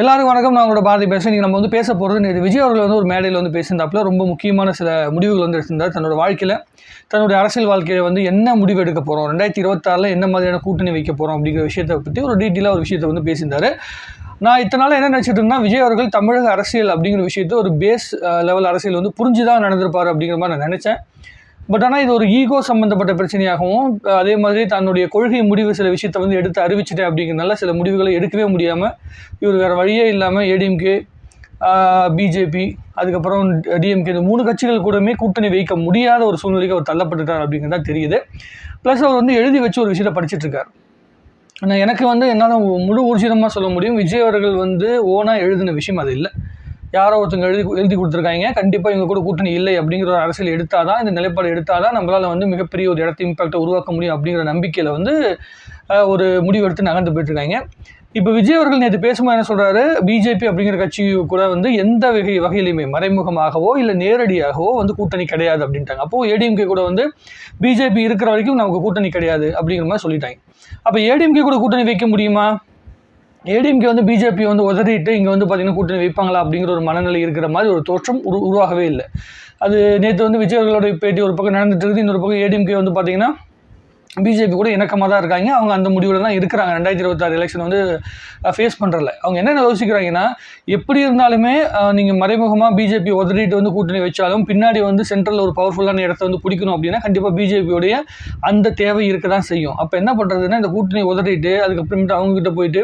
எல்லாருக்கும் வணக்கம். நான் உங்களோட பாரதி பேசுகிறேன் நீங்கள் நம்ம வந்து பேச போகிறது நேற்று விஜய் அவர்கள் வந்து ஒரு மேடையில் வந்து பேசியிருந்தாப்புல. ரொம்ப முக்கியமான சில முடிவுகள் வந்து எடுத்திருந்தார் தன்னோட வாழ்க்கையில். தன்னுடைய அரசியல் வாழ்க்கையில் வந்து என்ன முடிவு எடுக்க போகிறோம் ரெண்டாயிரத்தி இருபத்தாறில் என்ன மாதிரியான கூட்டணி வைக்க போகிறோம் அப்படிங்கிற விஷயத்தை பற்றி ஒரு டீட்டெயிலாக ஒரு விஷயத்தை வந்து பேசியிருந்தார். நான் இத்தனை நாள் என்ன நினச்சிட்டு இருந்தேன் விஜய் அவர்கள் தமிழக அரசியல் அப்படிங்கிற விஷயத்தை ஒரு பேஸ் லெவல் அரசியல் வந்து புரிஞ்சு தான் நடந்திருப்பார் அப்படிங்கிற மாதிரி நான் நினச்சேன். பட் ஆனால் இது ஒரு ஈகோ சம்மந்தப்பட்ட பிரச்சனையாகவும் அதே மாதிரி தன்னுடைய கொள்கை முடிவு சில விஷயத்தை வந்து எடுத்து அறிவிச்சிட்டேன் அப்படிங்கிறனால சில முடிவுகளை எடுக்கவே முடியாமல் இவர் வேறு வழியே இல்லாமல் ஏடிஎம்கே பிஜேபி அதுக்கப்புறம் டிஎம்கே இந்த மூணு கட்சிகள் கூடமே கூட்டணி வைக்க முடியாத ஒரு சூழ்நிலைக்கு அவர் தள்ளப்பட்டுட்டார் அப்படிங்கிறதா தெரியுது. ப்ளஸ் அவர் வந்து எழுதி வச்சு ஒரு விஷயத்தை படிச்சிட்டுருக்கார் ஆனால் எனக்கு வந்து என்னால் முழு ஊர்ஜிதமாக சொல்ல முடியும். விஜய் அவர்கள் வந்து ஓனாக எழுதின விஷயம் அது இல்லை. யாரோ ஒருத்தங்க எழுதி எழுதி கொடுத்துருக்காங்க. கண்டிப்பாக இவங்க கூட கூட்டணி இல்லை அப்படிங்கிற ஒரு அரசியல் எடுத்தால் தான் இந்த நிலைப்பாடு எடுத்தால் தான் நம்மளால் வந்து மிகப்பெரிய ஒரு இடத்த இம்பாக்டை உருவாக்க முடியும் அப்படிங்கிற நம்பிக்கையில் வந்து ஒரு முடிவு எடுத்து நகர்ந்து போயிட்டுருக்காங்க. இப்போ விஜய் அவர்கள் நேற்று பேசும்போது என்ன சொல்கிறாரு பிஜேபி அப்படிங்கிற கட்சி கூட வந்து எந்த வகை வகையிலையுமே மறைமுகமாகவோ இல்லை நேரடியாகவோ வந்து கூட்டணி கிடையாது அப்படின்ட்டாங்க. அப்போது ஏடிஎம்கே கூட வந்து பிஜேபி இருக்கிற வரைக்கும் நமக்கு கூட்டணி கிடையாது அப்படிங்கிற மாதிரி சொல்லிட்டாங்க. அப்போ ஏடிஎம்கே கூட கூட்டணி வைக்க முடியுமா? ஏடிஎம்கே வந்து பிஜேபி வந்து உதறிட்டு இங்கே வந்து பார்த்தீங்கன்னா கூட்டணி வைப்பாங்களா அப்படிங்கிற ஒரு மனநிலை இருக்கிற மாதிரி ஒரு தோற்றம் உரு உருவாகவே இல்லை. அது நேற்று வந்து விஜய் பேட்டி ஒரு பக்கம் நடந்துட்டு இருக்குது இன்னொரு பக்கம் ஏடிஎம்கே வந்து பார்த்திங்கன்னா பிஜேபி கூட இணக்கமாக தான் இருக்காங்க. அவங்க அந்த முடிவில் தான் இருக்கிறாங்க. ரெண்டாயிரத்தி இருபத்தாறு எலெக்ஷன் வந்து ஃபேஸ் பண்ணுறல அவங்க என்ன யோசிக்கிறாங்கன்னா எப்படி இருந்தாலுமே நீங்கள் மறைமுகமாக பிஜேபி உதறிட்டு வந்து கூட்டணி வச்சாலும் பின்னாடி வந்து சென்ட்ரலில் ஒரு பவர்ஃபுல்லான இடத்த வந்து பிடிக்கணும் அப்படின்னா கண்டிப்பாக பிஜேபியோடைய அந்த தேவை இருக்க தான் செய்யும். அப்போ என்ன பண்ணுறதுன்னா இந்த கூட்டணி உதறிட்டு அதுக்கப்புறமேட்டு அவங்ககிட்ட போயிட்டு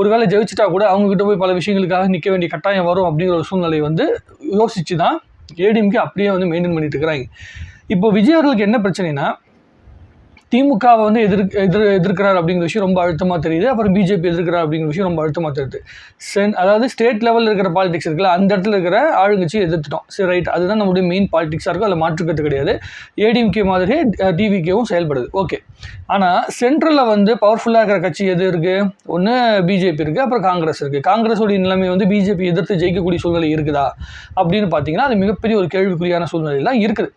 ஒருவேளை ஜெயிச்சிட்டா கூட அவங்ககிட்ட போய் பல விஷயங்களுக்காக நிற்க வேண்டிய கட்டாயம் வரும் அப்படிங்கிற ஒரு சூழ்நிலை வந்து யோசிச்சு தான் ஏடிஎம்கே அப்படியே வந்து மெயின்டைன் பண்ணிட்டு இருக்கிறாங்க. இப்போ விஜய் அவர்களுக்கு என்ன பிரச்சனைனா திமுகவை வந்து எதிர் எதிர் எதிர்க்கிறார் அப்படிங்கிற விஷயம் ரொம்ப அழுத்தமாக தெரியுது. அப்புறம் பிஜேபி எதிர்க்கிறார் அப்படிங்கிற விஷயம் ரொம்ப அழுத்தமாக தெரியுது. சென் அதாவது ஸ்டேட் லெவலில் இருக்கிற பாலிடிக்ஸ் இருக்குல்ல அந்த இடத்துல இருக்கிற ஆளுங்கட்சி எதிர்த்துட்டோம். சரி ரைட் அதுதான் நம்மளுடைய மெயின் பாலிடிக்ஸாக இருக்கும் அதில் மாற்றுக்கிறது கிடையாது. ஏடிஎம்கே மாதிரியே டிவிகேவும் செயல்படுது. ஓகே ஆனால் சென்ட்ரலில் வந்து பவர்ஃபுல்லாக இருக்கிற கட்சி எது இருக்குது ஒன்று பிஜேபி இருக்குது அப்புறம் காங்கிரஸ் இருக்குது காங்கிரஸோடைய நிலைமை வந்து பிஜேபி எதிர்த்து ஜெயிக்கக்கூடிய சூழ்நிலை இருக்குதா? அப்படின்னு பார்த்தீங்கன்னா அது மிகப்பெரிய ஒரு கேள்விக்குறியான சூழ்நிலையெல்லாம் இருக்குது.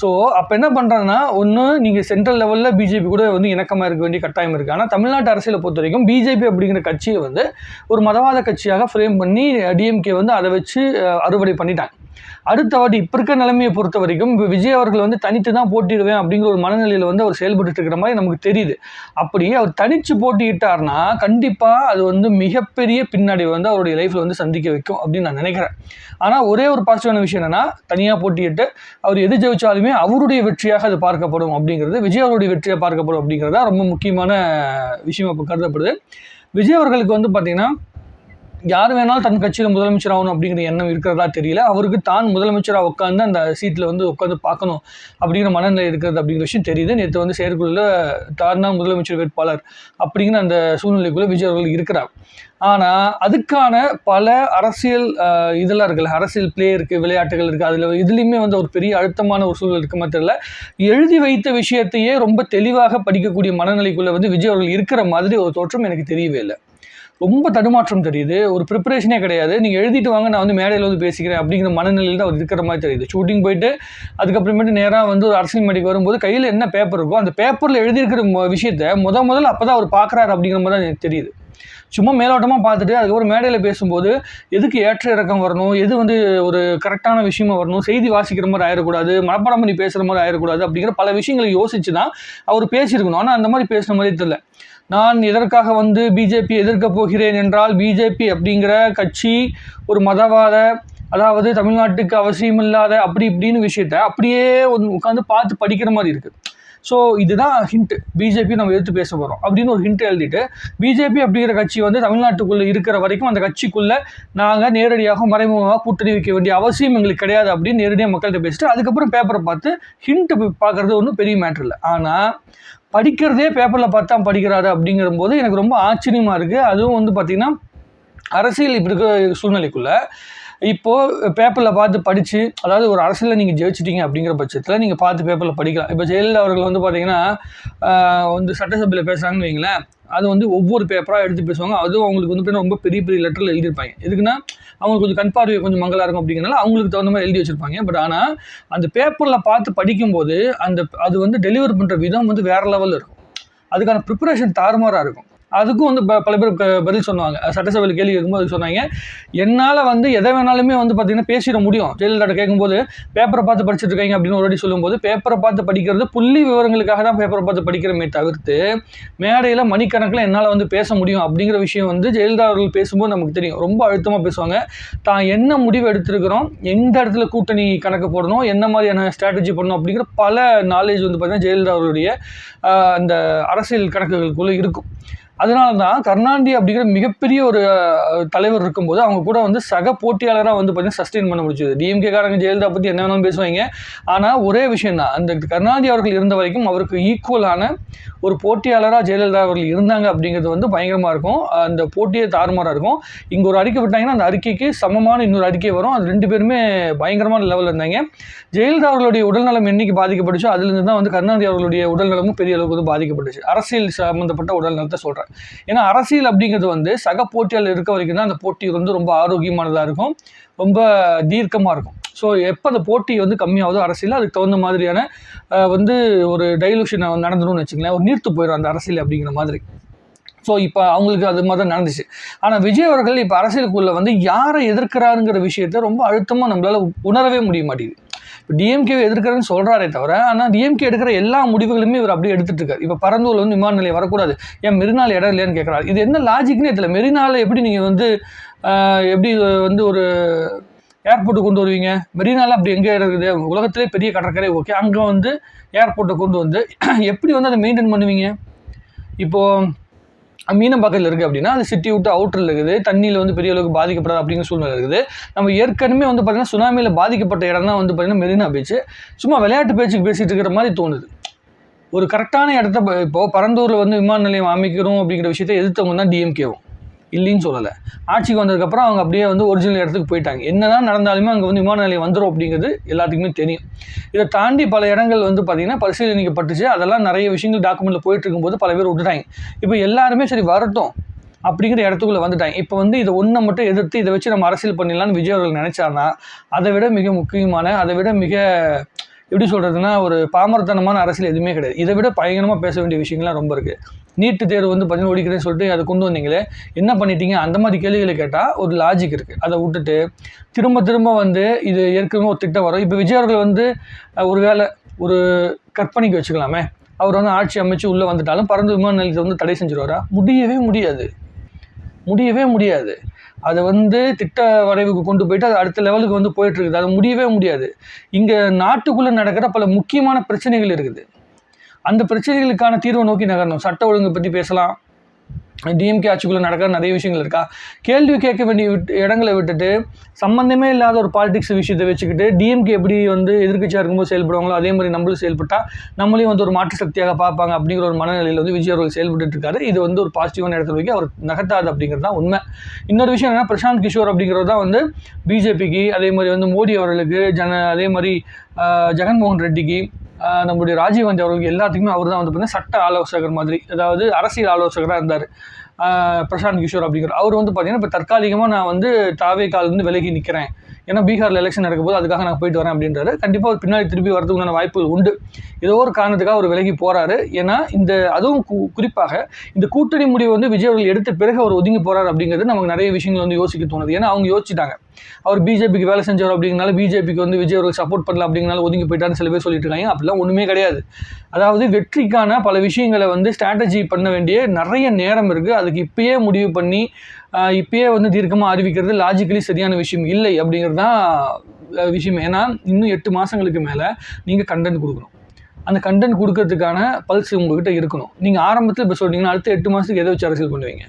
ஸோ அப்போ என்ன பண்ணுறாங்கன்னா ஒன்று நீங்கள் சென்ட்ரல் லெவலில் பிஜேபி கூட வந்து இணக்கமாக இருக்க வேண்டிய கட்டாயம் இருக்குது ஆனால் தமிழ்நாட்டு அரசியலை பொறுத்த வரைக்கும் பிஜேபி அப்படிங்கிற கட்சியை வந்து ஒரு மதவாத கட்சியாக ஃப்ரேம் பண்ணி டிஎம்கே வந்து அதை வச்சு அறுவடை பண்ணிட்டாங்க. அடுத்த வாட்டி இப்போ இருக்க நிலைமையை பொறுத்த வரைக்கும் இப்போ விஜய் அவர்கள் வந்து தனித்து தான் போட்டிடுவேன் அப்படிங்கிற ஒரு மனநிலையில் வந்து அவர் செயல்பட்டு இருக்கிற மாதிரி நமக்கு தெரியுது. அப்படி அவர் தனித்து போட்டியிட்டார்னா கண்டிப்பாக அது வந்து மிகப்பெரிய பின்னாடி வந்து அவருடைய லைஃப்பில் வந்து சந்திக்க வைக்கும் அப்படின்னு நான் நினைக்கிறேன். ஆனால் ஒரே ஒரு பாசிட்டிவான விஷயம் என்னென்னா தனியாக போட்டியிட்டு அவர் எது ஜெயிச்சாலுமே அவருடைய வெற்றியாக அது பார்க்கப்படும் அப்படிங்கிறது விஜய் அவருடைய வெற்றியாக பார்க்கப்படும் அப்படிங்கிறது ரொம்ப முக்கியமான விஷயம் இப்போ கருதப்படுது. விஜய் அவர்களுக்கு வந்து பார்த்திங்கன்னா யார் வேணாலும் தன் கட்சியில் முதலமைச்சர் ஆகணும் அப்படிங்கிற எண்ணம் இருக்கிறதா தெரியல. அவருக்கு தான் முதலமைச்சராக உட்காந்து அந்த சீட்டில் வந்து உட்காந்து பார்க்கணும் அப்படிங்கிற மனநிலை இருக்கிறது அப்படிங்கிற விஷயம் தெரியுது. நேற்று வந்து செயற்குழுவில் தான் தான் முதலமைச்சர் வேட்பாளர் அப்படிங்கிற அந்த சூழ்நிலைக்குள்ளே விஜய் அவர்கள் இருக்கிறார். ஆனால் அதுக்கான பல அரசியல் இதெல்லாம் இருக்குல்ல அரசியல் பிளே இருக்குது விளையாட்டுகள் இருக்குது அதில் இதுலேயுமே வந்து ஒரு பெரிய அழுத்தமான ஒரு சூழல் இருக்க மாதிரி தெரியல. எழுதி வைத்த விஷயத்தையே ரொம்ப தெளிவாக படிக்கக்கூடிய மனநிலைக்குள்ளே வந்து விஜய் அவர்கள் இருக்கிற மாதிரி ஒரு தோற்றம் எனக்கு தெரியவே இல்லை. ரொம்ப தடுமாற்றம் தெரியுது. ஒரு ப்ரிப்பரேஷனே கிடையாது. நீங்கள் எழுதிட்டு வாங்க நான் வந்து மேடையில் வந்து பேசிக்கிறேன் அப்படிங்கிற மனநிலையில் தான் அவர் இருக்கிற மாதிரி தெரியுது. ஷூட்டிங் போயிட்டு அதுக்கப்புறமேட்டு நேராக வந்து ஒரு அரசியல் மேடைக்கு வரும்போது கையில் என்ன பேப்பர் இருக்கோ அந்த பேப்பரில் எழுதியிருக்கிற விஷயத்த முத முதல்ல அப்போ தான் அவர் பார்க்குறாரு அப்படிங்கிற மாதிரி தான் எனக்கு தெரியுது. சும்மா மேலோட்டமாக பார்த்துட்டு அதுக்கப்புறம் மேடையில் பேசும்போது எதுக்கு ஏற்ற இறக்கம் வரணும்? எது வந்து ஒரு கரெக்டான விஷயமா வரணும்? செய்தி வாசிக்கிற மாதிரி ஆயிடக்கூடாது மனப்பாடம் பண்ணி பேசுகிற மாதிரி ஆயிடக்கூடாது அப்படிங்கிற பல விஷயங்களை யோசிச்சு தான் அவர் பேசியிருக்கணும். ஆனால் அந்த மாதிரி பேசுன மாதிரி தெரியல. நான் எதற்காக வந்து பிஜேபி எதிர்க்க போகிறேன் என்றால் பிஜேபி அப்படிங்கிற கட்சி ஒரு மதவாத அதாவது தமிழ்நாட்டுக்கு அவசியமில்லாத அப்படி இப்படின்னு விஷயத்த அப்படியே உட்காந்து பார்த்து படிக்கிற மாதிரி இருக்குது ஸோ இதுதான் ஹிண்ட் பிஜேபி நம்ம எதிர்த்து பேச போகிறோம் அப்படின்னு ஒரு ஹிண்ட் எழுதிட்டு பிஜேபி அப்படிங்கிற கட்சி வந்து தமிழ்நாட்டுக்குள்ளே இருக்கிற வரைக்கும் அந்த கட்சிக்குள்ளே நாங்கள் நேரடியாக மறைமுகமாக கூட்டணி வைக்க வேண்டிய அவசியம் எங்களுக்கு கிடையாது அப்படின்னு நேரடியாக மக்கள்கிட்ட பேசிட்டு அதுக்கப்புறம் பேப்பரை பார்த்து ஹிண்ட் பார்க்குறது ஒன்றும் பெரிய மேட்ரு இல்லை. ஆனால் படிக்கிறதே பேப்பரில் பார்த்து தான் படிக்கிறாரு அப்படிங்கிற போது எனக்கு ரொம்ப ஆச்சரியமாக இருக்குது அதுவும் வந்து பார்த்திங்கன்னா அரசியல் இப்படி இருக்கிற சூழ்நிலைக்குள்ளே இப்போது பேப்பரில் பார்த்து படித்து அதாவது ஒரு அரசியலில் நீங்கள் ஜெயிச்சிட்டீங்க அப்படிங்கிற பட்சத்தில் நீங்கள் பார்த்து பேப்பரில் படிக்கலாம். இப்போ ஜெயலலிதா அவர்கள் வந்து பார்த்தீங்கன்னா வந்து சட்டசபையில் பேசுகிறாங்கன்னு வைங்களேன் அது வந்து ஒவ்வொரு பேப்பராக எடுத்து பேசுவாங்க. அதுவும் அவங்களுக்கு வந்து ரொம்ப பெரிய பெரிய லெட்டரில் எழுதியிருப்பாங்க. எதுக்குன்னா அவங்களுக்கு கொஞ்சம் கண் பார்வை கொஞ்சம் மங்களாக இருக்கும் அப்படிங்கிறனால அவங்களுக்கு தகுந்த மாதிரி எழுதி வச்சிருப்பாங்க. பட் ஆனால் அந்த பேப்பரில் பார்த்து படிக்கும்போது அந்த அது வந்து டெலிவர் பண்ணுற விதம் வந்து வேறு லெவலில் இருக்கும். அதுக்கான ப்ரிப்பரேஷன் தாறுமாறாக இருக்கும். அதுக்கும் வந்து ப- பல பேர் பதில் சொன்னாங்க. சட்டசபையில் கேள்வி கேட்கும்போது சொன்னாங்க என்னால் வந்து எதை வேணாலுமே வந்து பார்த்தீங்கன்னா பேசிட முடியும். ஜெயலலிதாட்ட கேட்கும்போது பேப்பரை பார்த்து படிச்சுட்டு இருக்காங்க அப்படின்னு ஒரு வாட்டி சொல்லும்போது பேப்பரை பார்த்து படிக்கிறது புள்ளி விவரங்களுக்காக தான் பேப்பரை பார்த்து படிக்கிறமே தவிர்த்து மேடையில் மணிக்கணக்கில் என்னால் வந்து பேச முடியும் அப்படிங்கிற விஷயம் வந்து ஜெயலலிதா அவர்கள் பேசும்போது நமக்கு தெரியும். ரொம்ப அழுத்தமாக பேசுவாங்க. தான் என்ன முடிவு எடுத்திருக்கிறோம் எந்த இடத்துல கூட்டணி கணக்கு போடணும் என்ன மாதிரியான ஸ்ட்ராட்டஜி பண்ணணும் அப்படிங்கிற பல நாலேஜ் வந்து பார்த்தீங்கன்னா ஜெயலலிதா அவருடைய அந்த அரசியல் கணக்குகளுக்குள்ளே இருக்கும். அதனால தான் கருணாநிதி அப்படிங்கிற மிகப்பெரிய ஒரு தலைவர் இருக்கும்போது அவங்க கூட வந்து சக போட்டியாளராக வந்து பார்த்தீங்கன்னா சஸ்டெயின் பண்ண முடிச்சது டிஎம்கே காரங்க ஜெயலலிதா பற்றி என்ன வேணாலும் பேசுவாங்க. ஆனால் ஒரே விஷயம் தான். அந்த கருணாநிதி அவர்கள் இருந்த வரைக்கும் அவருக்கு ஈக்குவலான ஒரு போட்டியாளராக ஜெயலலிதா அவர்கள் இருந்தாங்க அப்படிங்கிறது வந்து பயங்கரமாக இருக்கும். அந்த போட்டியே தாறுமாறாக இருக்கும். இங்கே ஒரு அறிக்கை விட்டாங்கன்னா அந்த அறிக்கைக்கு சமமான இன்னொரு அறிக்கை வரும். அது ரெண்டு பேருமே பயங்கரமான லெவலில் இருந்தாங்க. ஜெயலலிதா அவர்களுடைய உடல்நலம் என்னைக்கு பாதிக்கப்பட்டுச்சோ அதுலேருந்து தான் வந்து கருணாநிதி அவர்களுடைய உடல்நலமும் பெரிய அளவுக்கு வந்து பாதிக்கப்பட்டுச்சு. அரசியல் சம்மந்தப்பட்ட உடல்நலத்தை சொல்கிறேன் ஏன்னா அரசியல் அப்படிங்கிறது வந்து சக போட்டியால் இருக்க வரைக்கும் தான் அந்த போட்டி வந்து ரொம்ப ஆரோக்கியமானதாக இருக்கும் ரொம்ப தீர்க்கமாக இருக்கும். ஸோ எப்போ அந்த போட்டி வந்து கம்மியாகுதோ அரசியல் அதுக்கு தகுந்த மாதிரியான வந்து ஒரு டைலூஷன் நடந்துரும்னு வச்சுங்களேன் ஒரு நீர்த்து போயிடும் அந்த அரசியல் அப்படிங்கிற மாதிரி. ஸோ இப்போ அவங்களுக்கு அது மாதிரி தான் நடந்துச்சு. ஆனால் விஜய் அவர்கள் இப்போ அரசியலுக்குள்ளே வந்து யாரை எதிர்க்கிறாருங்கிற விஷயத்த ரொம்ப அழுத்தமாக நம்மளால் உணரவே முடிய மாட்டேங்குது. இப்போ டிஎம்கே எதிர்க்கிறேன்னு சொல்கிறாரே தவிர ஆனால் டிஎம்கே எடுக்கிற எல்லா முடிவுகளுமே இவர் அப்படியே எடுத்துகிட்டு இருக்காரு இப்போ பரந்தூரில் வந்து விமான நிலையம் வரக்கூடாது. ஏன் மெரினால் இடம் இல்லையான்னு கேட்குறாரு இது என்ன லாஜிக்னே தெரியல. மெரினால எப்படி நீங்கள் வந்து எப்படி வந்து ஒரு ஏர்போர்ட்டு கொண்டு வருவீங்க? மெரினால அப்படி எங்கே இருக்குது? உலகத்திலே பெரிய கடற்கரை. ஓகே அங்கே வந்து ஏர்போர்ட்டை கொண்டு வந்து எப்படி வந்து அதை மெயின்டைன் பண்ணுவீங்க? இப்போது மீனம்பாக்கத்தில் இருக்குது அப்படின்னா அது சிட்டி விட்டு அவுட்டரில் இருக்குது. தண்ணியில் வந்து பெரிய அளவுக்கு பாதிக்கப்படாது அப்படிங்கிற சூழ்நிலை இருக்குது. நம்ம ஏற்கனவே வந்து பார்த்திங்கன்னா சுனாமியில் பாதிக்கப்பட்ட இடம் தான் வந்து பார்த்திங்கன்னா மெரினா பீச்சு சும்மா விளையாட்டு பேச்சுக்கு பேசிகிட்டு இருக்கிற மாதிரி தோணுது. ஒரு கரெக்டான இடத்த இப்போது இப்போ பரந்தூரில் வந்து விமான நிலையம் அமைக்கிறோம் அப்படிங்கிற விஷயத்தை எதிர்த்தவங்க தான் டிஎம்கேவும் இல்லைன்னு சொல்லலை. ஆட்சிக்கு வந்ததுக்கப்புறம் அவங்க அப்படியே வந்து ஒரிஜினல் இடத்துக்கு போயிட்டாங்க. என்னதான் நடந்தாலுமே அங்கே வந்து விமான நிலையம் வந்துடும் அப்படிங்கிறது எல்லாத்துக்குமே தெரியும். இதை தாண்டி பல இடங்கள் வந்து பார்த்திங்கன்னா பரிசீலனைக்கப்பட்டுச்சு. அதெல்லாம் நிறைய விஷயங்கள் டாக்குமெண்ட்டில் போயிட்டு இருக்கும்போது பல பேர் விட்டுட்டாங்க. இப்போ எல்லாருமே சரி வரட்டும் அப்படிங்கிற இடத்துக்குள்ளே வந்துட்டாங்க. இப்போ வந்து இதை ஒன்றை மட்டும் எதிர்த்து இதை வச்சு நம்ம அரசியல் பண்ணிடலான்னு விஜய் அவர்கள் நினச்சாருன்னா அதை விட மிக முக்கியமான அதை விட மிக எப்படி சொல்கிறதுனா ஒரு பாமரத்தனமான அரசியல் எதுவுமே கிடையாது. இதை விட பயங்கரமாக பேச வேண்டிய விஷயங்கள்லாம் ரொம்ப இருக்குது நீட்டு தேர்வு வந்து பார்த்தீங்கன்னா ஒழிக்கிறேன்னு சொல்லிட்டு அதை கொண்டு வந்தீங்களே என்ன பண்ணிட்டீங்க? அந்த மாதிரி கேள்விகளை கேட்டால் ஒரு லாஜிக் இருக்குது அதை விட்டுட்டு திரும்ப திரும்ப வந்து இது ஏற்கனவே ஒரு திட்டம் வரும். இப்போ விஜய் அவர்கள் வந்து ஒரு வேளை ஒரு கற்பனைக்கு வச்சுக்கலாமே. அவர் வந்து ஆட்சி அமைச்சு உள்ளே வந்துட்டாலும் பறந்து விமான நிலையத்தை வந்து தடை செஞ்சிருவாரா? முடியவே முடியாது. முடியவே முடியாது. அதை வந்து திட்ட வரைவுக்கு கொண்டு போயிட்டு அது அடுத்த லெவலுக்கு வந்து போயிட்டு இருக்குது. அது முடியவே முடியாது. இங்கே நாட்டுக்குள்ளே நடக்கிற பல முக்கியமான பிரச்சனைகள் இருக்குது. அந்த பிரச்சனைகளுக்கான தீர்வை நோக்கி நகரணும். சட்ட ஒழுங்கு பற்றி பேசலாம். டிஎம்கே ஆட்சிக்குள்ளே நடக்கிற நிறைய விஷயங்கள் இருக்கா? கேள்வி கேட்க வேண்டிய விட்டு இடங்களை விட்டுட்டு சம்மந்தமே இல்லாத ஒரு பாலிடிக்ஸ் விஷயத்தை வச்சுக்கிட்டு டிஎம்கே எப்படி வந்து எதிர்க்கட்சியாக இருக்கும்போது செயல்படுவாங்களோ அதே மாதிரி நம்மளும் செயல்பட்டால் நம்மளையும் வந்து ஒரு மாற்று சக்தியாக பார்ப்பாங்க அப்படிங்கிற ஒரு மனநிலையில் வந்து விஜய் அவர்கள் செயல்பட்டு இருக்காரு. இது வந்து ஒரு பாசிட்டிவான இடத்துல வைக்க அவர் நகர்த்தாது அப்படிங்கிறது தான் உண்மை. இன்னொரு விஷயம் என்ன பிரசாந்த் கிஷோர் அப்படிங்கிறது தான் வந்து பிஜேபிக்கு அதே மாதிரி வந்து மோடி அவர்களுக்கு ஜன அதே மாதிரி ஜெகன்மோகன் ரெட்டிக்கு நம்முடைய ராஜீவ்காந்தி அவர்களுக்கு எல்லாத்துக்குமே அவர் தான் வந்து பார்த்தீங்கன்னா சட்ட ஆலோசகர் மாதிரி அதாவது அரசியல் ஆலோசகராக இருந்தார். பிரசாந்த் கிஷோர் அப்படிங்கிற அவர் வந்து பார்த்தீங்கன்னா இப்போ தற்காலிகமாக நான் வந்து தாவே இருந்து விலகி நிற்கிறேன் ஏன்னா பீகாரில் எலெக்ஷன் நடக்கும் போது அதுக்காக நான் போயிட்டு வரேன் அப்படின்றாரு. கண்டிப்பாக அவர் பின்னாடி திருப்பி வரதுக்குண்டான வாய்ப்புகள் உண்டு. ஏதோ ஒரு காரணத்துக்காக அவர் விலகி போகிறாரு ஏன்னா இந்த அதுவும் கு- குறிப்பாக இந்த கூட்டணி முடிவு வந்து விஜய் அவர்கள் எடுத்த பிறகு அவர் ஒதுங்கி போகிறார் அப்படிங்கிறது நமக்கு நிறைய விஷயங்கள் வந்து யோசிக்க தோணுது. ஏன்னா அவங்க யோசிச்சிட்டாங்க. அவர் பிஜேபிக்கு வேலை செஞ்சவர் அப்படிங்கனால பிஜேபிக்கு வந்து விஜய் அவர்கள் சப்போர்ட் பண்ணல அப்படிங்கனால ஒதுங்கி போயிட்டான்னு சில பேர் சொல்லிட்டு இருக்காங்க. அப்படிலாம் ஒன்றுமே கிடையாது. அதாவது வெற்றிக்கான பல விஷயங்களை வந்து ஸ்ட்ராட்டஜி பண்ண வேண்டிய நிறைய நேரம் இருக்குது அதுக்கு இப்பயே முடிவு பண்ணி இப்போயே இப்பயே வந்து தீர்க்கமாக அறிவிக்கிறது லாஜிக்கலி சரியான விஷயம் இல்லை அப்படிங்கிறது தான் விஷயம். ஏன்னா இன்னும் எட்டு மாதங்களுக்கு மேலே நீங்கள் கண்டென்ட் கொடுக்கணும். அந்த கண்டென்ட் கொடுக்கறதுக்கான பல்ஸ் உங்கள்கிட்ட இருக்கணும். நீங்கள் ஆரம்பத்தில் இப்போ சொல்றீங்கன்னா அடுத்த எட்டு மாதத்துக்கு எதை வச்சு அரசியல் பண்ணுவீங்க?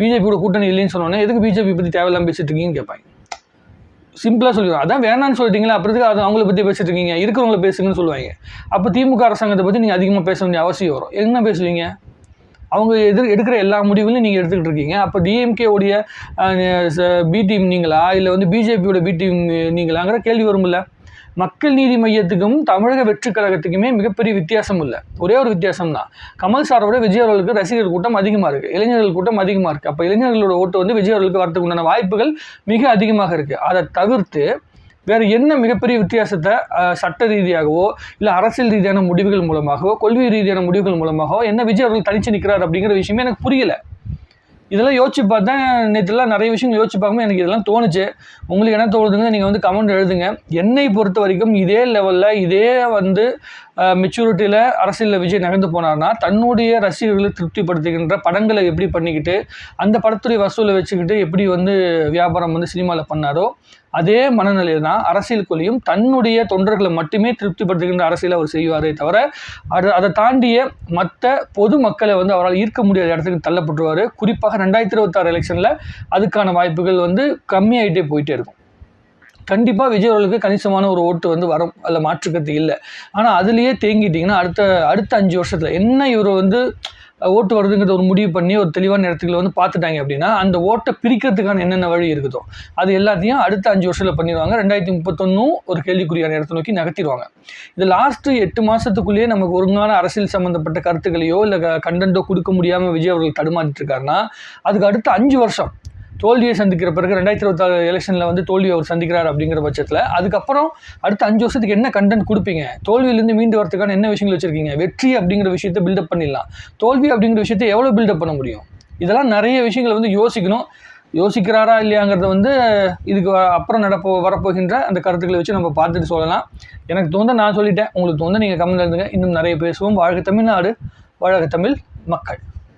பிஜேபியோட கூட்டணி இல்லைன்னு சொன்னோன்னே எதுக்கு பிஜேபி பற்றி தேவையில்லாம பேசிட்டு இருக்கீங்கன்னு கேட்பாங்க. சிம்பிளாக சொல்லிடுவோம் அதான் வேணான்னு சொல்லிட்டீங்களா அப்புறத்துக்கு அது அவங்கள பற்றி பேசிட்டு இருக்கீங்க? இருக்கிறவங்கள பேசுங்கன்னு சொல்லுவாங்க. அப்போ திமுக அரசாங்கத்தை பற்றி நீங்கள் அதிகமாக பேச வேண்டிய அவசியம் வரும். என்ன பேசுவீங்க? அவங்க எதிர் எடுக்கிற எல்லா முடிவுகளையும் நீங்கள் எடுத்துக்கிட்டு இருக்கீங்க. அப்போ டிஎம்கேவுடைய பி டீம் நீங்களா? இல்லை வந்து பிஜேபியோட பி டீம் நீங்களாங்கிற கேள்வி வரும்ல. மக்கள் நீதி மையத்துக்கும் தமிழக வெற்றி கழகத்துக்குமே மிகப்பெரிய வித்தியாசம் இல்லை. ஒரே ஒரு வித்தியாசம் தான் கமல் சாரோட விஜய் அவர்களுக்கு ரசிகர் கூட்டம் அதிகமாக இருக்குது இளைஞர்கள் கூட்டம் அதிகமாக இருக்குது அப்போ இளைஞர்களோட ஓட்டு வந்து விஜய் அவர்களுக்கு வரதுக்கு உண்டான வாய்ப்புகள் மிக அதிகமாக இருக்குது அதை தவிர்த்து வேறு என்ன மிகப்பெரிய வித்தியாசத்தை சட்ட ரீதியாகவோ இல்லை அரசியல் ரீதியான முடிவுகள் மூலமாகவோ கொள்கை ரீதியான முடிவுகள் மூலமாகவோ என்ன விஜய் அவர்கள் தனிச்சு நிற்கிறார் அப்படிங்கிற விஷயமே எனக்கு புரியல. இதெல்லாம் யோசிச்சு பார்த்தா நேற்றுலாம் நிறைய விஷயங்கள் யோசிச்சு பார்க்கும்போது எனக்கு இதெல்லாம் தோணுச்சு. உங்களுக்கு என்ன தோணுதுங்க? நீங்கள் வந்து கமெண்ட் எழுதுங்க. என்னை பொறுத்த வரைக்கும் இதே லெவலில் இதே வந்து மெச்சூரிட்டியில் அரசியலில் விஜய் நகர்ந்து போனார்னா தன்னுடைய ரசிகர்களை திருப்திப்படுத்துகின்ற படங்களை எப்படி பண்ணிக்கிட்டு அந்த படத்துடைய வசூலை வச்சுக்கிட்டு எப்படி வந்து வியாபாரம் வந்து சினிமாவில் பண்ணாரோ அதே மனநிலையில் தான் அரசியலுக்குள்ளேயும் தன்னுடைய தொண்டர்களை மட்டுமே திருப்திப்படுத்துகின்ற அரசியலை அவர் செய்வாரே தவிர அது அதை தாண்டிய மற்ற பொது மக்களை வந்து அவரால் ஈர்க்க முடியாத இடத்துக்கு தள்ளப்பட்டுருவார். குறிப்பாக ரெண்டாயிரத்தி இருபத்தாறு எலெக்ஷனில் அதுக்கான வாய்ப்புகள் வந்து கம்மியாயிட்டே போயிட்டே இருக்கும். கண்டிப்பாக விஜய் அவர்களுக்கு கணிசமான ஒரு ஓட்டு வந்து வரும். அதில் மாற்றுக்கிறது இல்லை. ஆனால் அதுலேயே தேங்கிட்டிங்கன்னா அடுத்த அடுத்த அஞ்சு வருஷத்தில் என்ன இவர் வந்து ஓட்டு வருதுங்கிறத ஒரு முடிவு பண்ணி ஒரு தெளிவான இடத்துல வந்து பார்த்துட்டாங்க அப்படின்னா அந்த ஓட்டை பிரிக்கிறதுக்கான என்னென்ன வழி இருக்குதோ அது எல்லாத்தையும் அடுத்த அஞ்சு வருஷத்தில் பண்ணிடுவாங்க. ரெண்டாயிரத்தி முப்பத்தொன்னும் ஒரு கேள்விக்குறியான இடத்தை நோக்கி நகர்த்திடுவாங்க. இது லாஸ்ட்டு எட்டு மாதத்துக்குள்ளேயே நமக்கு ஒருங்கான அரசியல் சம்மந்தப்பட்ட கருத்துக்களையோ இல்லை கண்டென்ட்டோ கொடுக்க முடியாமல் விஜய் அவர்கள் தடுமாறிட்டு இருக்காருன்னா அதுக்கு அடுத்த அஞ்சு வருஷம் தோல்வியை சந்திக்கிற பிறகு ரெண்டாயிரத்தி இருபத்தாறு எலெக்ஷனில் வந்து தோல்வியை அவர் சந்திக்கிறார் அப்படிங்கிற பட்சத்தில் அதுக்கப்புறம் அடுத்த அஞ்சு வருஷத்துக்கு என்ன கண்டென்ட் கொடுப்பீங்க? தோல்வியிலேருந்து மீண்டு வரதுக்கான என்ன விஷயங்கள் வச்சுருக்கீங்க? வெற்றி அப்படிங்கிற விஷயத்தை பில்டப் பண்ணிடலாம். தோல்வி அப்படிங்கிற விஷயத்தை எவ்வளோ பில்டப் பண்ண முடியும்? இதெல்லாம் நிறைய விஷயங்களை வந்து யோசிக்கணும். யோசிக்கிறாரா இல்லையாங்கிறத வந்து இதுக்கு அப்புறம் நடப்போ வரப்போகின்ற அந்த கருத்துக்களை வச்சு நம்ம பார்த்துட்டு சொல்லலாம். எனக்கு தோந்த நான் சொல்லிட்டேன். உங்களுக்கு தோந்த நீங்கள் கமெண்ட் எழுதுங்க. இன்னும் நிறைய பேசுவோம். வாழ்க தமிழ்நாடு வாழ்க தமிழ் மக்கள்.